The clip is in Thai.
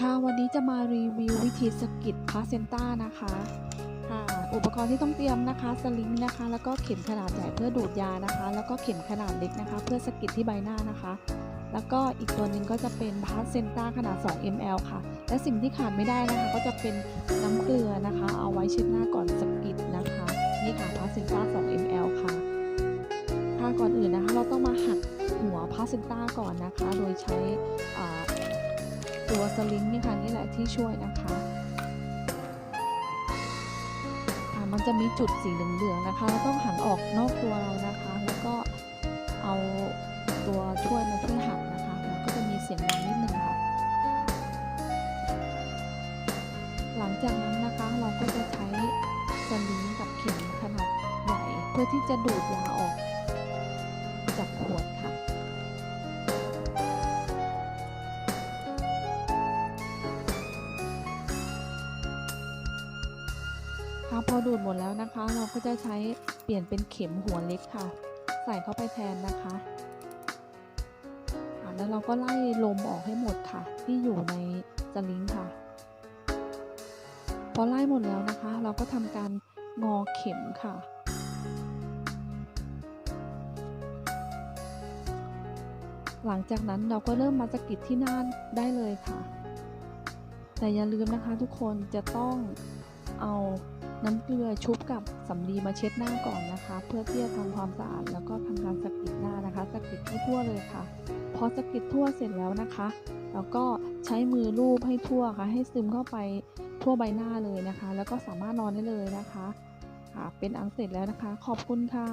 ค่ะวันนี้จะมารีวิววิธีสกิดพาเซนต้านะคะค่ะอุปกรณ์ที่ต้องเตรียมนะคะสลิงนะคะ แล้วก็เข็มขนาดใหญ่เพื่อดูดยานะคะ แล้วก็เข็มขนาดเล็กนะคะ เพื่อสกิดที่ใบหน้านะคะ แล้วก็อีกตัวหนึ่งก็จะเป็นพาเซนต้าขนาด 2 ml ค่ะ และสิ่งที่ขาดไม่ได้นะคะ ก็จะเป็นน้ำเกลือนะคะ เอาไว้เช็ดหน้าก่อนสกิดนะคะ นี่ค่ะพาเซนต้า2 ml ค่ะค่ะก่อนอื่นนะคะ เราต้องมาหักหัวพาเซนต้าก่อนนะคะ โดยใช้ ตัวสลิงนี่ค่ะนี่แหละที่ช่วยนะคะอ่ามันจะมีจุดสีเหลืองๆนะคะเราต้องหันออกนอกตัวเรานะคะ แล้วก็เอาตัวช่วยมาช่วยหักนะคะแล้วก็จะมีเสียงดังนิดนึงค่ะ หลังจากนั้นนะคะเราก็จะใช้สลิงกับเข็มขนาดใหญ่ เพื่อที่จะดูดยาออกจากขวดค่ะ พอดูดหมดแล้วนะคะ เราก็จะใช้เปลี่ยนเป็นเข็มหัวเล็กค่ะ ใส่เข้าไปแทนนะคะแล้วเราก็ไล่ลมออกให้หมดค่ะ ที่อยู่ในสลิงค่ะ พอไล่หมดแล้วนะคะ เราก็ทำการงอเข็มค่ะหลังจากนั้นเราก็เริ่มมาสะกิดที่หน้าได้เลยค่ะ แต่อย่าลืมนะคะทุกคนจะต้องเอา น้ำเกลือชุบกับสำลีมาเช็ดหน้าก่อนนะคะ เพื่อที่จะทำความสะอาดแล้วก็ทำการสกิดหน้านะคะสกิดให้ทั่วเลยค่ะ พอสกิดทั่วเสร็จแล้วนะคะ แล้วก็ใช้มือลูบให้ทั่วค่ะ ให้ซึมเข้าไปทั่วใบหน้าเลยนะคะ แล้วก็สามารถนอนได้เลยนะคะค่ะเป็นอันเสร็จแล้วนะคะ ขอบคุณค่ะ